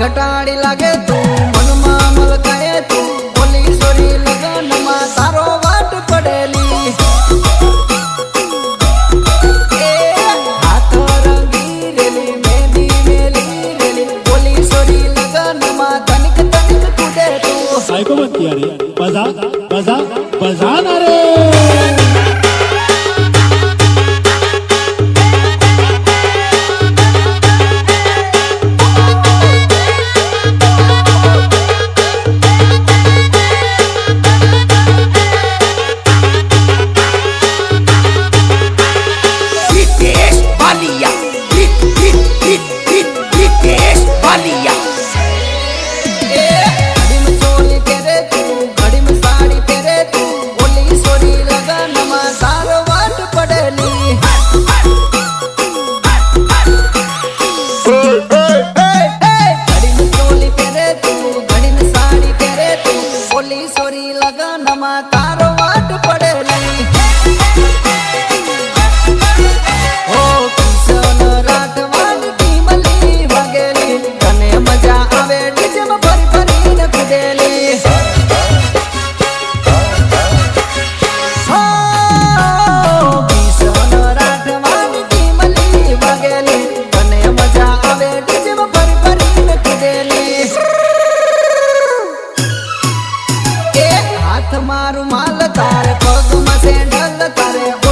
ઘટાડી લાગે તું, મનમાં મલકાએ તું, બોલી સોરી લગનમાં તારો વાટ પડેલી. હાથ રંગી રેલી, મેંદી મેલી તનિક તનિક કૂટે ના રે. લગનમાં તારો વાટ પડેલી. ઓ કિશન રાઠવાની ટીમલી વાગેલી. તને મજા આવે ડીજેમાં ફરી ફરીને કૂદેલી વાગેલી. તને મજા આવે ડીજેમાં ફરી ફરીને કૂદેલી હાથમાં રૂમાલ તાર પગમાં સેન્ડલ તારે